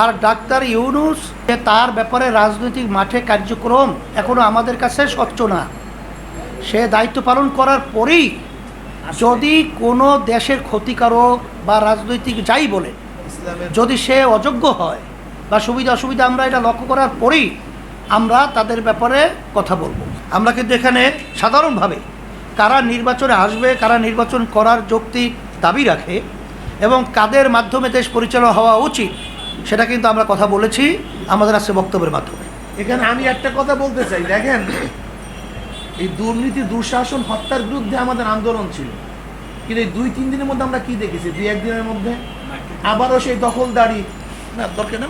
আর doctor Yunus তার ব্যাপারে রাজনৈতিক মাঠে কার্যক্রম এখনও আমাদের কাছে স্বচ্ছ না। সে দায়িত্ব পালন করার পরেই যদি কোনো দেশের ক্ষতিকারক বা রাজনৈতিক যাই বলে, যদি সে অযোগ্য হয় বা সুবিধা অসুবিধা আমরা এটা লক্ষ্য করার পরেই আমরা তাদের ব্যাপারে কথা বলব। আমরা কিন্তু এখানে সাধারণভাবে কারা নির্বাচনে আসবে, কারা নির্বাচন করার যৌক্তিক দাবি রাখে এবং কাদের মাধ্যমে দেশ পরিচালনা হওয়া উচিত সেটা কিন্তু আমরা কথা বলেছি আমাদের আজকে বক্তব্যের মাধ্যমে। এখানে আমি একটা কথা বলতে চাই দেখেন এই দুর্নীতি দুঃশাসন হত্যার বিরুদ্ধে আমাদের আন্দোলন ছিল। কিন্তু এই দুই তিন দিনের মধ্যে আমরা কি দেখেছি? দুই একদিনের মধ্যে? আবারও সেই দখলদারি না দরকার না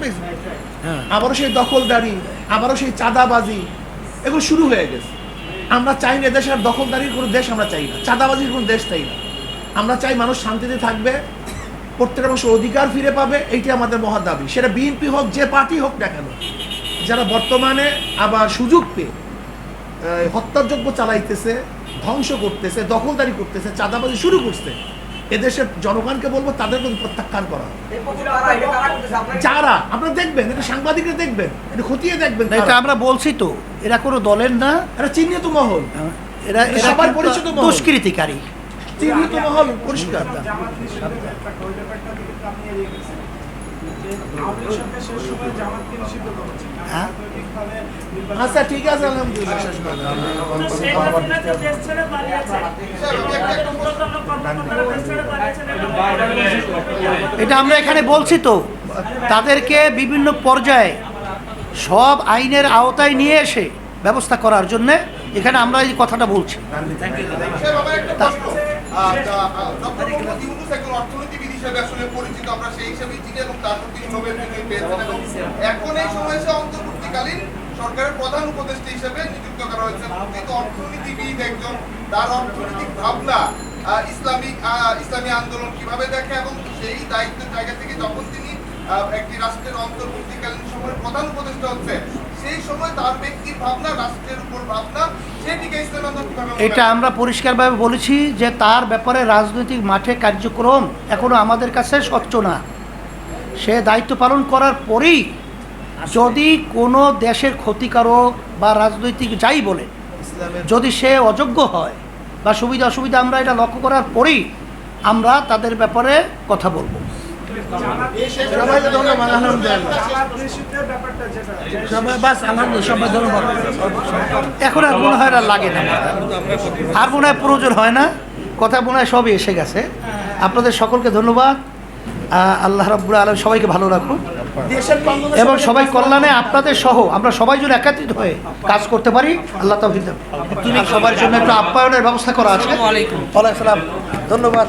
আবারও সেই দখলদারি আবারও সেই চাঁদাবাজি এগুলো শুরু হয়ে গেছে। আমরা চাই না দেশের দখলদারির কোনো দেশ আমরা চাই না চাঁদাবাজির কোনো দেশ চাই না। আমরা চাই মানুষ শান্তিতে থাকবে প্রত্যেকটা মানুষ অধিকার ফিরে পাবে এইটি আমাদের মহা দাবি। সেটা বিএনপি হোক যে পার্টি হোক না কেন যারা বর্তমানে আবার সুযোগ পেয়ে হত্যাযজ্ঞ চালাইতেছে ধ্বংস করতেছে দখলদারি করতেছে চাঁদাবাজি শুরু করছে এদেশের জনগণকে বলব তাদের প্রতি প্রত্যাখ্যান করা। যারা আপনারা দেখবেন এটা সাংবাদিকরা দেখবেন এটা খতিয়ে দেখবেন এটা আমরা বলছি তো এরা কোনো দলের না। এটা চিহ্নিত মহল। এরা এরা সবার কিন্তু পরিচিত দুষ্কৃতিকারী। চিহ্নিত মহল পরিষ্কার হ্যাঁ? আচ্ছা ঠিক আছে। এটা আমরা এখানে বলছি তো তাদেরকে বিভিন্ন পর্যায়ে সব আইনের আওতায় নিয়ে এসে ব্যবস্থা করার জন্য এখানে আমরা এই কথাটা বলছি। এখন এই অন্তর্বর্তীকালীন সরকারের প্রধান উপদেষ্টা হিসেবে নিযুক্ত করা হয়েছে। অর্থনীতিবিদ একজন অর্থনৈতিক ভাবনা ইসলামিক ইসলামী আন্দোলন কীভাবে দেখে এবং সেই দায়িত্বের জায়গা থেকে যখন তিনি একটি রাষ্ট্রের অন্তর্বর্তীকালীন সময়ের প্রধান উপদেষ্টা হচ্ছে সেই সময় তার ব্যক্তির ভাবনা রাষ্ট্রের উপর ভাবনা সেটিকে এটা আমরা পরিষ্কারভাবে বলেছি যে তার ব্যাপারে রাজনৈতিক মাঠে কার্যক্রম এখনও আমাদের কাছে স্বচ্ছ না। সে দায়িত্ব পালন করার পরেই যদি কোনো দেশের ক্ষতিকারক বা রাজনৈতিক যাই বলে যদি সে অযোগ্য হয় বা সুবিধা অসুবিধা আমরা এটা লক্ষ্য করার পরেই আমরা তাদের ব্যাপারে কথা বলব। এখন আর মনে হয় লাগে না। আর মনে হয় প্রয়োজন হয় না। কথা মনে হয় সবই এসে গেছে। আপনাদের সকলকে ধন্যবাদ। আল্লাহ রাবুল আলম সবাইকে ভালো রাখুন এবং সবাই কল্যাণে আপনাদের সহ আমরা সবাই যেন একাত্রিত হয়ে কাজ করতে পারি। আল্লাহ তৌফিক তুমি সবার জন্য একটু আপ্যায়নের ব্যবস্থা করা আছে। ধন্যবাদ।